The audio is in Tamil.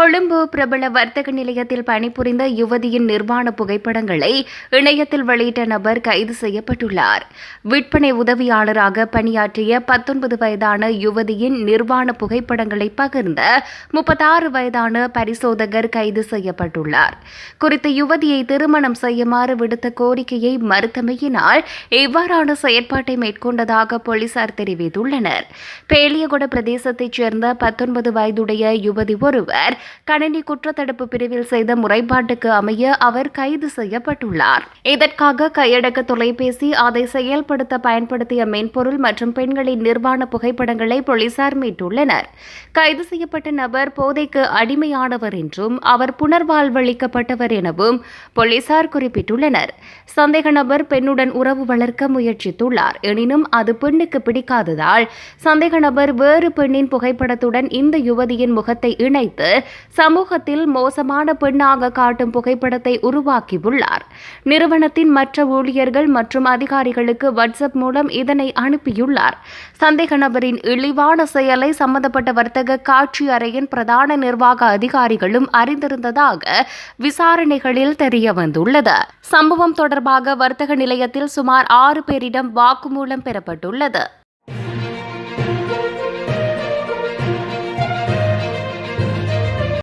கொழும்பு பிரபல வர்த்தக நிலையத்தில் பணிபுரிந்த யுவதியின் நிர்வாண புகைப்படங்களை இணையத்தில் வெளியிட்ட நபர் கைது செய்யப்பட்டுள்ளார். விற்பனை உதவியாளராக பணியாற்றிய பத்தொன்பது வயதான யுவதியின் நிர்வாண புகைப்படங்களை பகிர்ந்த முப்பத்தாறு வயதான பரிசோதகர் கைது செய்யப்பட்டுள்ளார். குறித்த யுவதியை திருமணம் செய்யுமாறு விடுத்த கோரிக்கையை மறுத்தமையினால் இவ்வாறான செயற்பாட்டை மேற்கொண்டதாக போலீசார் தெரிவித்துள்ளனர். பேலியகுட பிரதேசத்தைச் சேர்ந்த பத்தொன்பது வயதுடைய யுவதி ஒருவர் கணினி குற்றத்தடுப்பு பிரிவில் செய்த முறைப்பாட்டுக்கு அமைய அவர் கைது செய்யப்பட்டுள்ளார். இதற்காக கையடக்க தொலைபேசி அதை செயல்படுத்த பயன்படுத்திய மென்பொருள் மற்றும் பெண்களின் நிர்வாண புகைப்படங்களை போலீசார் மீட்டுள்ளனர். கைது செய்யப்பட்ட நபர் போதைக்கு அடிமையானவர் என்றும் அவர் புனர்வாழ்வளிக்கப்பட்டவர் எனவும் போலீசார் குறிப்பிட்டுள்ளனர். சந்தேக நபர் பெண்ணுடன் உறவு வளர்க்க முயற்சித்துள்ளார். எனினும் அது பெண்ணுக்கு பிடிக்காததால் சந்தேக நபர் வேறு பெண்ணின் புகைப்படத்துடன் இந்த யுவதியின் முகத்தை இணைத்து சமூகத்தில் மோசமான பெண்ணாக காட்டும் புகைப்படத்தை உருவாக்கியுள்ளார். நிறுவனத்தின் மற்ற ஊழியர்கள் மற்றும் அதிகாரிகளுக்கு வாட்ஸ்அப் மூலம் இதனை அனுப்பியுள்ளார். சந்தேக நபரின் இழிவான செயலை சம்பந்தப்பட்ட வர்த்தக காட்சி அறையின் பிரதான நிர்வாக அதிகாரிகளும் அறிந்திருந்ததாக விசாரணைகளில் தெரிய வந்துள்ளது சம்பவம் தொடர்பாக வர்த்தக நிலையத்தில் சுமார் ஆறு பேரிடம் வாக்குமூலம் பெறப்பட்டுள்ளது.